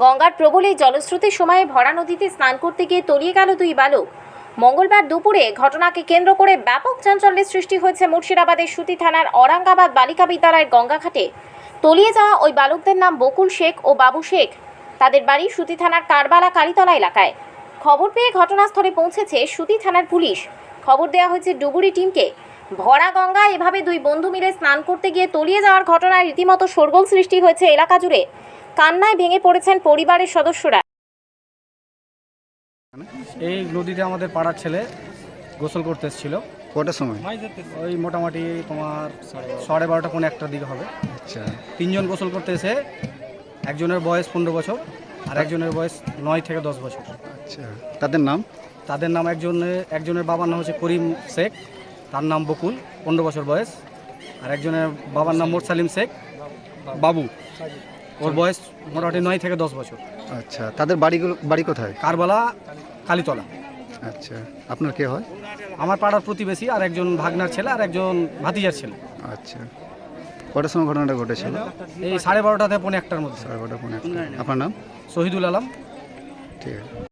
গঙ্গার প্রবলে জলস্রোতের সময় ভরা নদীতে স্নান করতে গিয়ে তলিয়ে গেল দুই বালক। মঙ্গলবার দুপুরে ঘটনাকে কেন্দ্র করে ব্যাপক চাঞ্চল্যের সৃষ্টি হয়েছে মুর্শিদাবাদের সুতি থানার অরাঙ্গাবাদ বালিকা বিদ্যালয়ের গঙ্গাঘাটে। তলিয়ে যাওয়া ওই বালকদের নাম বকুল শেখ ও বাবু শেখ। তাদের বাড়ি সুতি থানার কারবালা কালীতলা এলাকায়। খবর পেয়ে ঘটনাস্থলে পৌঁছেছে সুতি থানার পুলিশ। খবর দেওয়া হয়েছে ডুবুরি টিমকে। ভরা গঙ্গা এভাবে দুই বন্ধু মিলে স্নান করতে গিয়ে তলিয়ে যাওয়ার ঘটনায় রীতিমতো শোরগোল সৃষ্টি হয়েছে এলাকা জুড়ে। কান্নায় ভেঙে পড়েছেন পরিবারের সদস্যরা। এই নদীতে আমাদের পাড়ার ছেলে গোসল করতে এসেছিল। কটার সময়? ওই মোটামুটি তোমার সাড়ে বারোটা পনেরো একটার দিকে হবে। আচ্ছা। তিনজন গোসল করতে এসে একজনের বয়স পনেরো বছর আর একজনের বয়স নয় থেকে দশ বছর। আচ্ছা। তাদের নাম? তাদের নাম একজনের একজনের বাবার নাম হচ্ছে করিম শেখ তার নাম বকুল পনেরো বছর বয়স। আর একজনের বাবার নাম মোরসালিম শেখ বাবু। ওর বয়স মোটামুটি নয় থেকে দশ বছর। আচ্ছা তাদের বাড়িগুলো বাড়ি কোথায়? কারবালা কালীতলা। আচ্ছা আপনার কে হয়? আমার পাড়ার প্রতিবেশী আর একজন ভাগনার ছেলে আর একজন ভাতিজার ছেলে। আচ্ছা কটার সময় ঘটনাটা ঘটেছিল? এই সাড়ে বারোটা থেকে পনেরো একটার মধ্যে। সাড়ে বারোটা পনেরো একটা। আপনার নাম? শহীদুল আলম। ঠিক আছে।